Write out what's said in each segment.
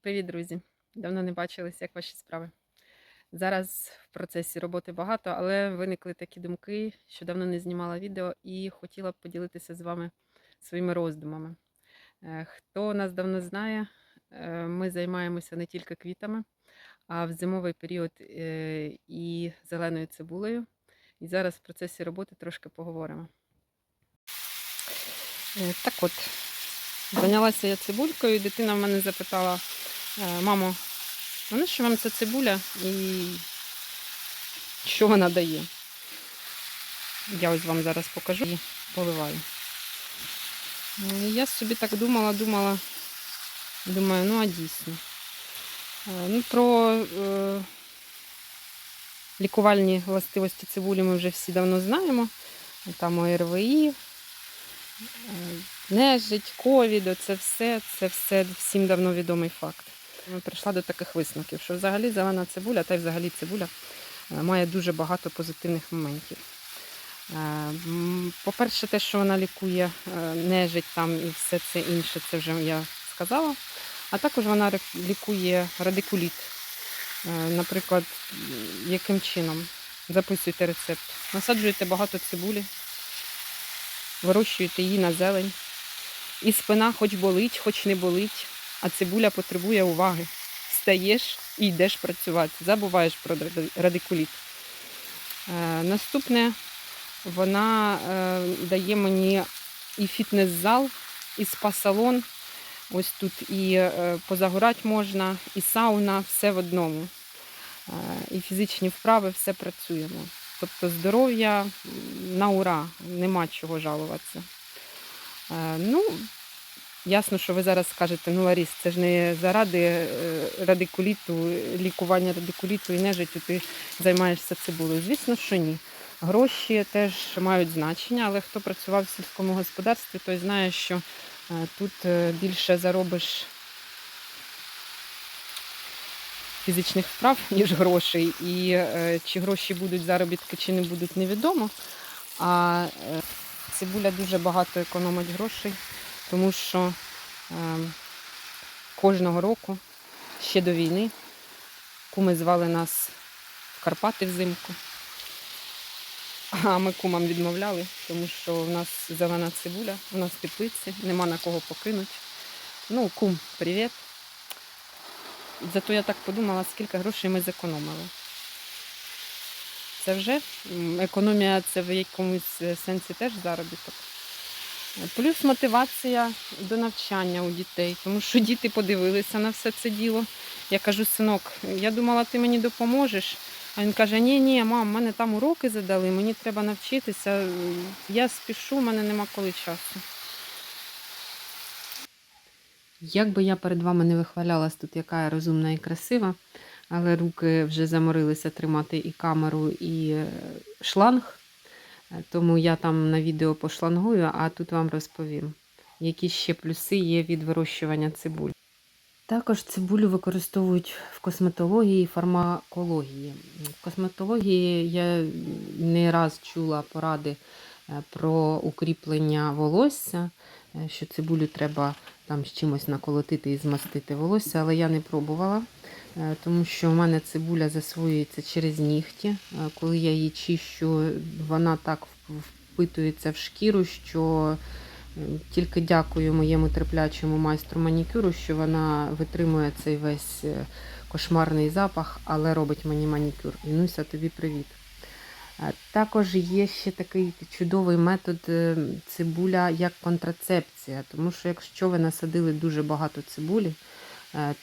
Привіт, друзі! Давно не бачились, як ваші справи. Зараз в процесі роботи багато, але виникли такі думки, що давно не знімала відео і хотіла б поділитися з вами своїми роздумами. Е, Хто нас давно знає, е, ми займаємося не тільки квітами, а в зимовий період е, і зеленою цибулею. І зараз в процесі роботи трошки поговоримо. Так от, зайнялася я цибулькою, дитина в мене запитала, «Е, мамо, а що вам ця цибуля і що вона дає? Я ось вам зараз покажу і поливаю. Е, Я собі так думала, думала, думаю, ну а дійсно. Е, Ну, про е, лікувальні властивості цибулі ми вже всі давно знаємо. Там ОРВІ, е, нежить, ковід, це все, це все всім давно відомий факт. Ми прийшла до таких висновків, що взагалі зелена цибуля, та й взагалі цибуля е, має дуже багато позитивних моментів. Е, По-перше, те, що вона лікує е, нежить там і все це інше, це вже я сказала. А також вона лікує радикуліт. Е, Наприклад, яким чином? Записуйте рецепт. Насаджуєте багато цибулі, вирощуєте її на зелень. І спина хоч болить, хоч не болить, а цибуля потребує уваги. Встаєш і йдеш працювати, забуваєш про радикуліт. Е, наступне, вона е, дає мені і фітнес-зал, і спа-салон. Ось тут і е, позагорати можна, і сауна, все в одному. І фізичні вправи, все працюємо. Тобто здоров'я на ура, нема чого жалуватися. Ну, ясно, що ви зараз скажете, ну Ларіс, це ж не заради е, радикуліту, лікування радикуліту і нежиттю ти займаєшся цибулею. Звісно, що ні. Гроші теж мають значення, але хто працював в сільському господарстві, той знає, що е, тут е, більше заробиш фізичних вправ, ніж грошей. І чи гроші будуть заробітки, чи не будуть, невідомо. А цибуля дуже багато економить грошей, тому що е, кожного року, ще до війни, куми звали нас в Карпати взимку. А ми кумам відмовляли, тому що в нас зелена цибуля, у нас теплиці, нема на кого покинути. Ну, кум, привіт. Зато я так подумала, скільки грошей ми зекономили. Це вже економія це в якомусь е, сенсі теж заробіток. Плюс мотивація до навчання у дітей, тому що діти подивилися на все це діло. Я кажу, синок, я думала, ти мені допоможеш. А він каже: Ні, ні, мам, мене там уроки задали, мені треба навчитися. Я спішу, в мене нема коли часу. Як би я перед вами не вихвалялась тут, яка я розумна і красива, але руки вже заморилися тримати і камеру, і е, шланг. Е, Тому я там на відео пошлангую, а тут вам розповім, які ще плюси є від вирощування цибуль. Також цибулю використовують в косметології і фармакології. В косметології я не раз чула поради е, про укріплення волосся, е, що цибулю треба там з чимось наколотити і змастити волосся, але я не пробувала, тому що в мене цибуля засвоюється через нігті. Е, Коли я її чищу, вона так впитується в шкіру, що е, тільки дякую моєму терплячому майстру манікюру, що вона витримує цей весь е, кошмарний запах, але робить мені манікюр. Інуся, тобі привіт. Е, Також є ще такий чудовий метод е, цибуля як контрацепція, тому що якщо ви насадили дуже багато цибулі, е,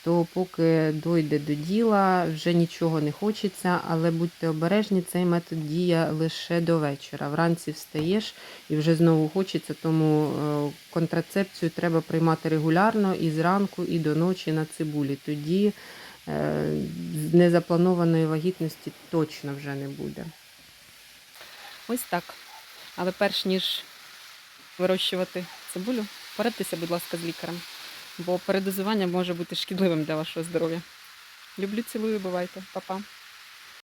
то поки дойде до діла, вже нічого не хочеться, але будьте обережні, цей метод діє лише до вечора. Вранці встаєш і вже знову хочеться, тому е, контрацепцію треба приймати регулярно і зранку, і до ночі на цибулі. Тоді е, незапланованої вагітності точно вже не буде. Ось так. Але перш ніж вирощувати цибулю, порадьтеся, будь ласка, з лікарем, бо передозування може бути шкідливим для вашого здоров'я. Люблю, цілую, бувайте, Па-па.